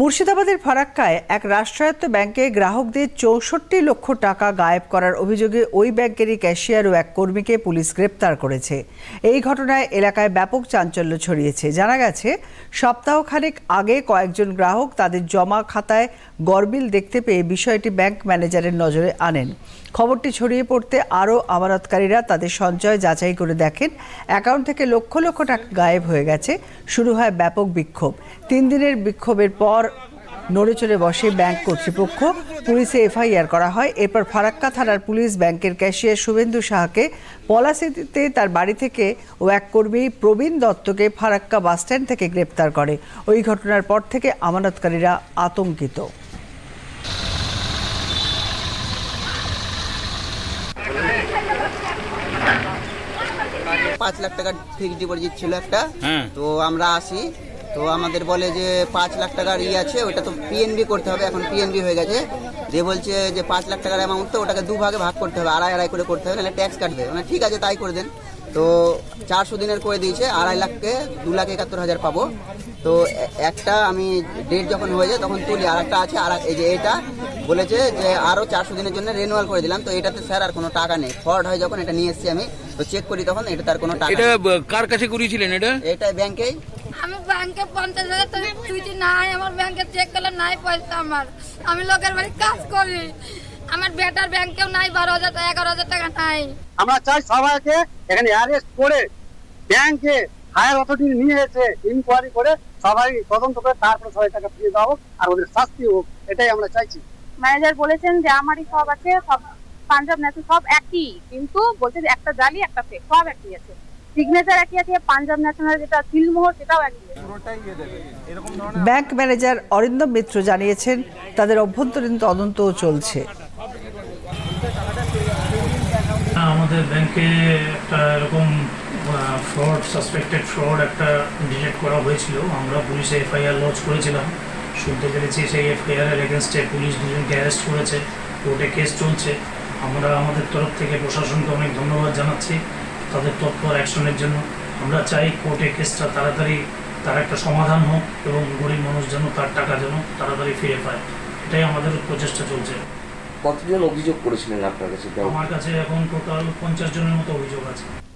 মুর্শিদাবাদের ফারাক্কায় এক রাষ্ট্রায়ত্ত ব্যাংকে গ্রাহকদের চৌষট্টি লক্ষ টাকা গায়েব করার অভিযোগে ওই ব্যাংকেরই ক্যাশিয়ার ও এক কর্মীকে পুলিশ গ্রেপ্তার করেছে। এই ঘটনায় এলাকায় ব্যাপক চাঞ্চল্য ছড়িয়েছে। জানা গেছে, সপ্তাহখানেক আগে কয়েকজন গ্রাহক তাদের জমা খাতায় গরবিল দেখতে পেয়ে বিষয়টি ব্যাংক ম্যানেজারের নজরে আনেন। খবরটি ছড়িয়ে পড়তে আরও আমানতকারীরা তাদের সঞ্চয় যাচাই করে দেখেন, অ্যাকাউন্ট থেকে লক্ষ লক্ষ টাকা গায়েব হয়ে গেছে। শুরু হয় ব্যাপক বিক্ষোভ। তিন দিনের বিক্ষোভের পর নড়ে চড়ে বসে ব্যাংক কর্তৃপক্ষ পুলিশে এফআইআর করা হয়। এরপর ফারাক্কা থানার পুলিশ ব্যাংকের ক্যাশিয়ার শুভেন্দু সাহাকে পলাশিতে তার বাড়ি থেকে ও এক কর্মী প্রবীণ দত্তকে ফারাক্কা বাসস্ট্যান্ড থেকে গ্রেপ্তার করে। ওই ঘটনার পর থেকে আমানতকারীরা আতঙ্কিত। পাঁচ লাখ টাকার ফিক্সড ডিপোজিট ছিল একটা। হ্যাঁ। তো আমরা আসি। তো আমাদের বলে যে পাঁচ লাখ টাকার ই আছে ওটা তো পিএনবি করতে হবে এখন পিএনবি হয়ে গেছে। যে বলছে যে পাঁচ লাখ টাকার অ্যামাউন্ট তো ওটাকে দু ভাগে ভাগ করতে হবে আড়াই আড়াই করে করতে হবে নাহলে ট্যাক্স কাটবে। মানে ঠিক আছে তাই করে দেন। তো চারশো দিনের করে দিয়েছে আড়াই লাখকে দু লাখ একাত্তর হাজার পাবো। তো একটা আমি ডেট যখন হয়ে যায় তখন তুলি আর একটা আছে আর এই যে এটা বলেছে যে আরও চারশো দিনের জন্য রেনুয়াল করে দিলাম। তো এটাতে স্যার আর কোনো টাকা নেই। ফ্রড হয় যখন এটা নিয়ে এসেছি আমি। তো চেক করি তখন এটা তার কোনো টাকা এটা কার কাছে করিয়েছিলেন এটা? এটা ব্যাংকেই আমি ব্যাংকে পঞ্চাশ হাজার টাকা ছুটি নাই আমার ব্যাংকে চেক করলে নাই পয়সা আমার। আমি লোকের বাড়ি কাজ করি। আমার বেটার ব্যাংকেও নাই বারো হাজার টাকা এগারো হাজার টাকা নাই। আমরা চাই সবাইকে এখানে অ্যারেস্ট করে ব্যাংকে হায়ার অথরিটি নিয়ে এসে ইনকোয়ারি করে সবাই তদন্ত করে তারপরে সবাই টাকা ফিরিয়ে দেওয়া হোক আর ওদের শাস্তি হোক এটাই আমরা চাইছি। ম্যানেজার বলেছেন যে আমারই সব আছে সব পাঞ্জাব ন্যাশনাল সব একই কিন্তু বলছে যে একটা জালি একটা ফেক সব একই আছে। সিগনেচার একই আছে পাঞ্জাব ন্যাশনাল যেটা সিলমোহর সেটাও একই। ব্যাংক ম্যানেজার অরিন্দম মিত্র জানিয়েছেন তাদের অভ্যন্তরীণ তদন্তও চলছে। হ্যাঁ, আমাদের ব্যাংকে একটা এরকম ফ্রড সাসপেক্টেড ফ্রড একটা ডিটেক্ট করা হয়েছিল। আমরা পুলিশে এফআইআর লঞ্চ করেছিলাম। শুনতে পেরেছি সেই এফআইআর এর এগেনস্টে পুলিশ দুজনকে অ্যারেস্ট করেছে। কোর্টে কেস চলছে। আমরা আমাদের তরফ থেকে প্রশাসনকে অনেক ধন্যবাদ জানাচ্ছি। তাদের তৎপর অ্যাকশনের জন্য। আমরা চাই কোর্টে কেসটা তাড়াতাড়ি তার একটা সমাধান হোক এবং গরিব মানুষ যেন তার টাকা যেন তাড়াতাড়ি ফিরে পায়। এটাই আমাদের প্রচেষ্টা চলছে। কতজন অভিযোগ করেছিলেন আপনার কাছে? আমার কাছে এখন টোটাল পঞ্চাশ জনের মতো অভিযোগ আছে।